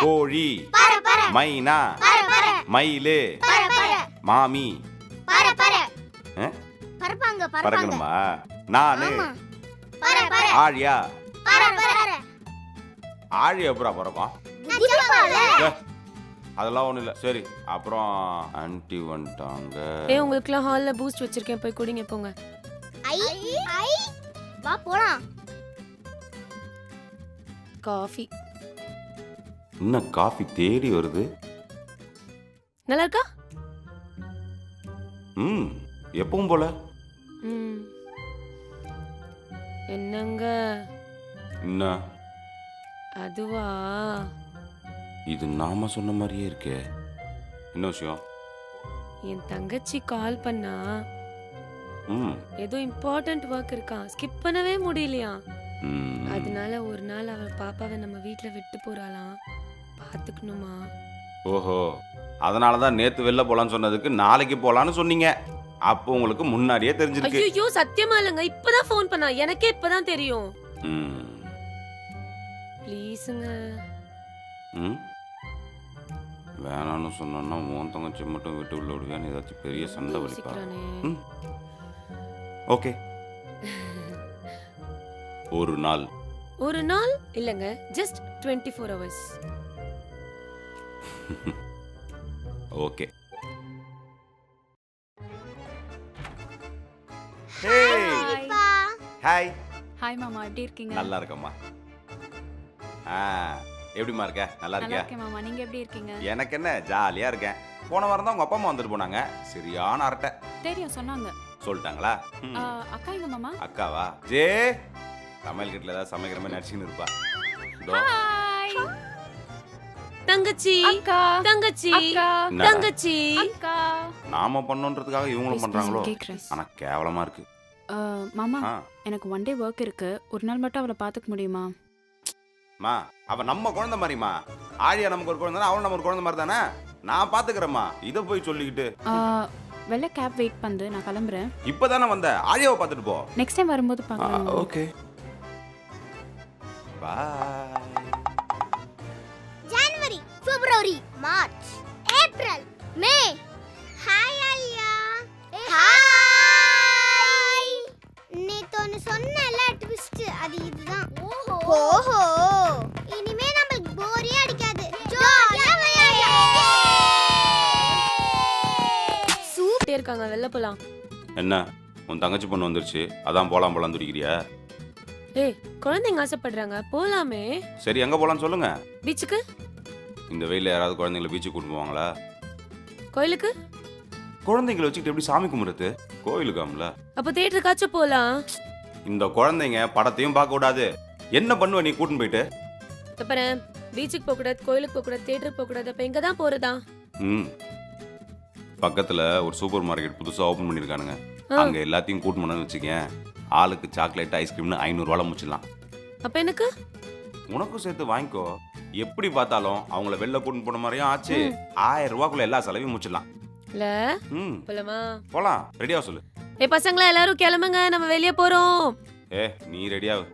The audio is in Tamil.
கோழி. மைனா. மயிலு. மாமி. பறக்கணுமா? நானு. ஆழியா. ஆழி எப்படா பறக்கும் அதெல்லாம் ஒண்ணும் இல்ல. சரி அப்புறம் ஆன்ட்டி வந்துட்டாங்க. ஏ உங்களுக்குலாம் ஹால்ல பூஸ்ட் வச்சிருக்கேன். போய் குடிங்க போங்க. ஐ ஐ. வா போலாம். காஃபி. இன்னும் காஃபி தேடி வருது? நல்லா இருக்கா ம் எப்பவும் போல. ம். என்னங்க? என்ன? அதுவா? இது நாம சொன்ன மாதிரியே இருக்கே. என்ன விஷயம்? என் தங்கச்சி கால் பண்ணா ம். ஏதோ இம்பார்ட்டன்ட் ஒர்க் இருக்கா? ஸ்கிப் பண்ணவே முடியலையா? ம். அதனால ஒரு நாள் அவ பாப்பாவை நம்ம வீட்ல விட்டு போறாளாம். பாத்துக்கணுமா ஓஹோ அதனால தான் நேத்து வெளில போலான்னு சொன்னதுக்கு நாளைக்கு போலான்னு சொன்னீங்க. அப்போ உங்களுக்கு முன்னாடியே தெரிஞ்சிருக்கு. ஐயோ சத்தியமா இல்லைங்க. இப்பதான் ஃபோன் பண்ணா. எனக்கே இப்பதான் தெரியும். ம். ப்ளீஸுங்க ம்? வேணான்னு சொன்னோன்னா உன் தங்கச்சி மட்டும் விட்டு உள்ள விடுவேன்னு ஏதாச்சும் பெரிய சண்டை வலிப்பா யோசிக்கிறானே. ம். ஓகே. ஒரு நாள். ஒரு நாள்? இல்லைங்க. Just twenty four hours okay hey hi மாமா எப்படி இருக்கீங்க? நல்லா இருக்கம்மா ஆ எப்படிம்மா இருக்க? நல்லா நல்லா இருக்கியா இருக்கேன் மாமா நீங்க எப்படி இருக்கீங்க? எனக்கு என்ன? ஜாலியா இருக்கேன். போன வாரம் தான் உங்க அப்பா அம்மா வந்துட்டு போனாங்க. சரியான அரட்டை. தெரியும் சொன்னாங்க. சொல்லிட்டாங்களா? ம். ஆ, அக்கா எங்க மாமா அக்காவா? ஜே! சமையல் கிட்ட ஏதாவது சமைக்கிற மாதிரி நடிச்சுன்னு இருப்பா. இதோ, ஹாய் தங்கச்சி அக்கா தங்கச்சி? தங்கச்சி. அக்கா. நாம பண்ணோன்றதுக்காக இவங்களும் பண்றாங்களோ? கேக்குறேன். ஆனா கேவலமா இருக்கு. மாமா ஆ. எனக்கு ஒன் டே ஒர்க் இருக்கு. ஒரு நாள் மட்டும் அவளை பாத்துக்க முடியுமா? மா அவ நம்ம குழந்தை மாதிரிமா ஆழியா நமக்கு ஒரு குழந்தை அவளும் நம்ம ஒரு குழந்தை மாதிரி தானே? நான் பாத்துக்கிறேம்மா இதை போய் சொல்லிக்கிட்டு. ஆ, வெள்ளை கேப் வெயிட் பண்ணு நான் கிளம்புறேன். இப்பதானே வந்த. ஆழியாவை பார்த்துட்டு போ. நெக்ஸ்ட் டைம் வரும்போது பார்க்கலாம். Okay bye February March April May hi ஐயா ஹாய் நேத்து ஒன்னு சொன்னல ட்விஸ்ட் அது இதுதான். ஓஹோ. ஓஹோ. இனிமே நமக்கு போரே அடிக்காது. ஜாலியா சூப்பர் இருக்காங்க வெளில போலாம். என்ன? உன் தங்கச்சி பொண்ணு வந்துருச்சு. அதான் போலாம் போலாம் துடிக்கிறியா? ஏய் குழந்தைங்க ஆசைப்படுறாங்க. போலாமே. சரி எங்க போலாம்னு சொல்லுங்க. பீச்சுக்கு இந்த வெயில யாராவது குழந்தைங்களை பீச்சுக்கு கூட்டு போவாங்களா? கோயிலுக்கு? குழந்தைங்களை வச்சுக்கிட்டு எப்படி சாமி கும்பிடுறது? கோயிலுக்காம்ல அப்போ தேட்டருக்காச்சும் போலாம். இந்த குழந்தைங்க படத்தையும் பார்க்க கூடாது என்ன பண்ணுவ நீ கூட்டின்னு போயிட்டு? அப்புறம் பீச்சுக்கு போக கூடாது கோயிலுக்கு போக கூடாது தேட்டருக்கு போக கூடாது அப்ப எங்க தான் போறதா? ம். பக்கத்துல ஒரு சூப்பர் மார்க்கெட் புதுசா ஓபன் பண்ணிருக்கானுங்க. அங்க எல்லாத்தையும் கூட்டு போனோம்னு வச்சுக்கேன் ஆளுக்கு சாக்லேட் ஐஸ்கிரீம்னு ஐநூறுவால முடிச்சிடலாம். அப்ப எனக்கு? உனக்கும் சேர்த்து வாங்கிக்கோ. எப்படி பார்த்தாலும் அவங்கள வெளில கூட்டின்னு போன மாதிரியும் ஆச்சு. ஆயிரம் ரூபாக்குள்ள எல்லா செலவையும் முடிச்சிடலாம். இல்ல? ம். போலாமா? போலாம். ரெடியா சொல்லு. ஏ பசங்களா எல்லாரும் கிளம்புங்க. நம்ம வெளிய போறோம். ஏ நீ ரெடியாவு